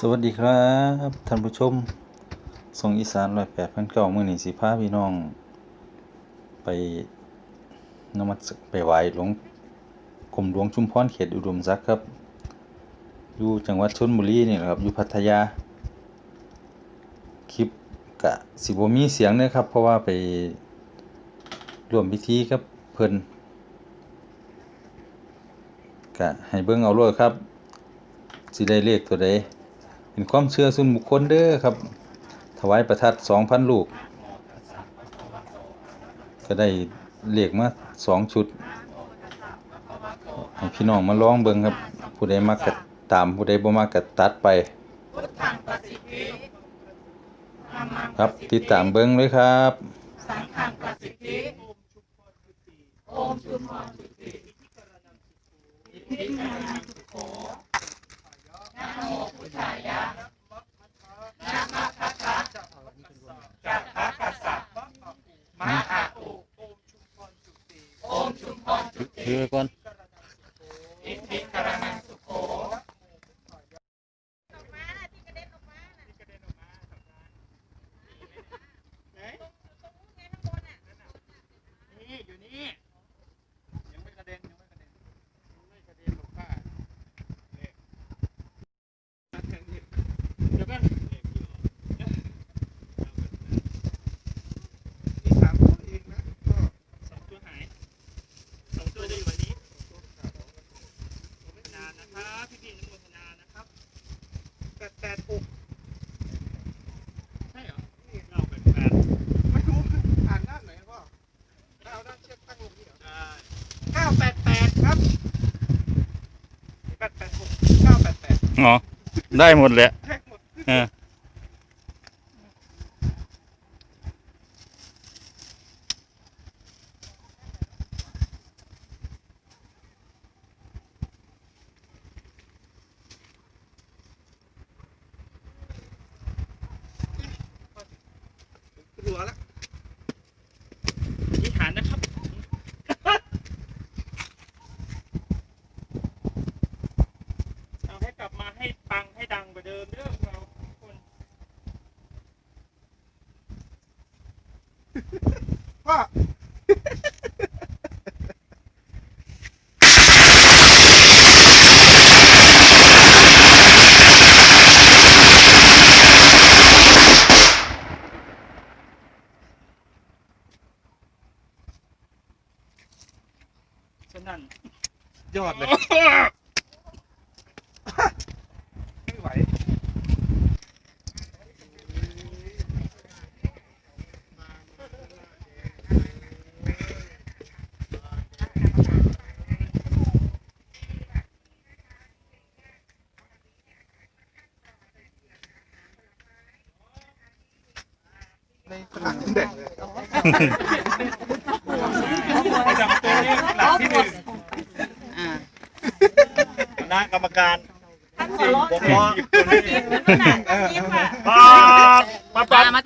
สวัสดีครับท่านผู้ชมส่งอีสานร้อยแปดพันเก้ามื่อนี้สิพาพี่น้อง ไปนมัสไปไหว้หลวงกรมหลวงชุมพรเขตอุดมศักดิ์ครับ อยู่จังหวัดชลบุรีนี่แหละครับอยู่พัทยา คลิปกะสิบมีเสียงเด้อครับ เพราะว่าไปร่วมพิธีกับเพิ่นกะให้เบิ่งเอาโลดครับสิได้เลขตัวใด เป็นความเชื่อส่วนบุคคลเด้อครับ ถวายประทัด2,000ลูก ก็ได้เลขมา2ชุดให้พี่น้องมาลองเบิ่งครับ ผู้ใดมักก็ตามผู้ใดบ่มักก็ตัดไป ครับติดตามเบิ่งเลยครับถือก่อ นนี่อยู่นี่ยังไม่กระเด็นยังไม่กระเด็นยังไม่กระเด็นหรอกค่ะเนี่ยเดี๋ยวกันนี่สามตัวเองนะก็สองตัวหายสองตัวจะอยู่วันนี้นานนะ ครับพี่พี่ๆอนุโมทนานะครับแปดแปดหกใช่เหรอนี่เราแปดแปดไม่รู้อ่านด้านไหนพ่อเอาด้านเชือกตั้งลงนี่เหรอเก้าแปดแปดครับแปดแปดหกเก้าแปดแปดอ๋อได้หมดแหละแท็กหมด เออรัวแล้วอธิษฐานนะครับ เอาให้กลับมาให้ปังให้ดังกว่าเดิมเด้อเราทุกคนพ่อ ฉะนั้นยอดเลยไม่ไหวในสนามเด็กเลย จำตัวเลขหลักที่หนึ่งค ณะกรรมการสี่ผมมองป๊าบป๊าบป๊ามาบมาถ่ายก่อนไม่มีแค่เก้ากับแป